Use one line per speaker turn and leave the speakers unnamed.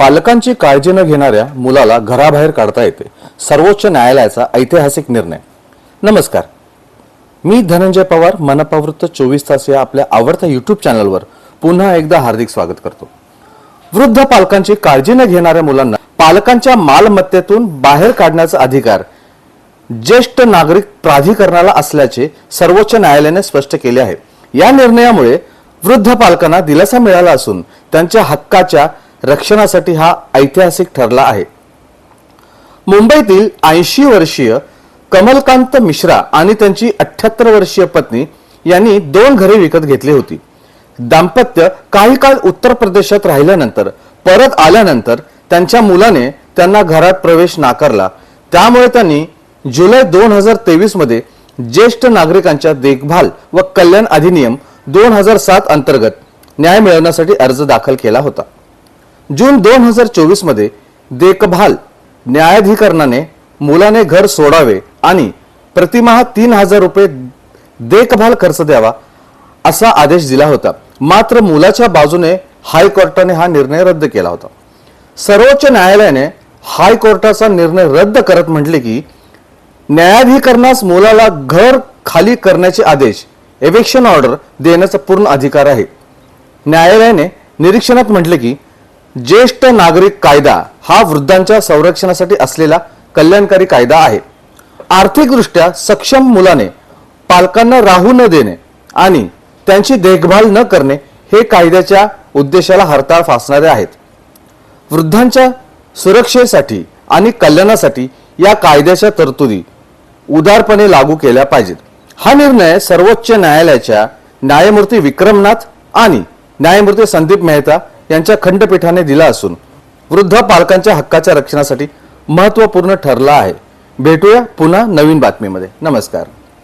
पालकांची काळजी न घेणाऱ्या मुलाला घराबाहेर काढता येते. सर्वोच्च न्यायालयाचा ऐतिहासिक निर्णय. नमस्कार. मी धनंजय पवार मनपावृत्त चोवीस तास या आपल्या आवडत्या युट्यूब चॅनलवर पुन्हा एकदा हार्दिक स्वागत करतो. वृद्ध पालकांची काळजी न घेणाऱ्या मुलांना पालकांच्या मालमत्तेतून बाहेर काढण्याचा अधिकार ज्येष्ठ नागरिक प्राधिकरणाला असल्याचे सर्वोच्च न्यायालयाने स्पष्ट केले आहे. या निर्णयामुळे वृद्ध पालकांना दिलासा मिळाला असून त्यांच्या हक्काच्या रक्षणासाठी हा ऐतिहासिक ठरला आहे. मुंबईतील ऐंशी वर्षीय कमलकांत मिश्रा आणि त्यांची अठ्याहत्तर वर्षीय पत्नी यांनी दोन घरे विकत घेतली होती. दाम्पत्य काही काळ उत्तर प्रदेशात राहिल्यानंतर परत आल्यानंतर त्यांच्या मुलाने त्यांना घरात प्रवेश नाकारला. त्यामुळे त्यांनी जुलै दोन हजार तेवीसमध्ये ज्येष्ठ नागरिकांच्या देखभाल व कल्याण अधिनियम दोन हजार सात अंतर्गत न्याय मिळवण्यासाठी अर्ज दाखल केला होता. जून दोन हजार चोवीसमध्ये देखभाल न्यायाधिकरणाने मुलाने घर सोडावे आणि प्रतिमाह तीन हजार रुपये देखभाल खर्च द्यावा असा आदेश दिला होता. मात्र मुलाच्या बाजूने हायकोर्टाने हा निर्णय रद्द केला होता. सर्वोच्च न्यायालयाने हायकोर्टाचा निर्णय रद्द करत म्हटले की न्यायाधिकरणास मुलाला घर खाली करण्याचे आदेश एव्हेक्शन ऑर्डर देण्याचा पूर्ण अधिकार आहे. न्यायालयाने निरीक्षणात म्हटले की ज्येष्ठ नागरिक कायदा हा वृद्धांच्या संरक्षणासाठी असलेला कल्याणकारी कायदा आहे. आर्थिकदृष्ट्या सक्षम मुलाने पालकांना राहू न देणे आणि त्यांची देखभाल न करणे हे कायद्याच्या उद्देशाला हरताळ फासणारे आहेत. वृद्धांच्या सुरक्षेसाठी आणि कल्याणासाठी या कायद्याच्या तरतुदी उदारपणे लागू केल्या पाहिजेत. हा निर्णय सर्वोच्च न्यायालयाच्या न्यायमूर्ती विक्रमनाथ आणि न्यायमूर्ती संदीप मेहता यांच्या खंडपीठाने दिला असून वृद्ध पालकांच्या हक्काच्या रक्षणासाठी महत्त्वपूर्ण ठरला आहे. भेटूया पुन्हा नवीन बातमीमध्ये. नमस्कार.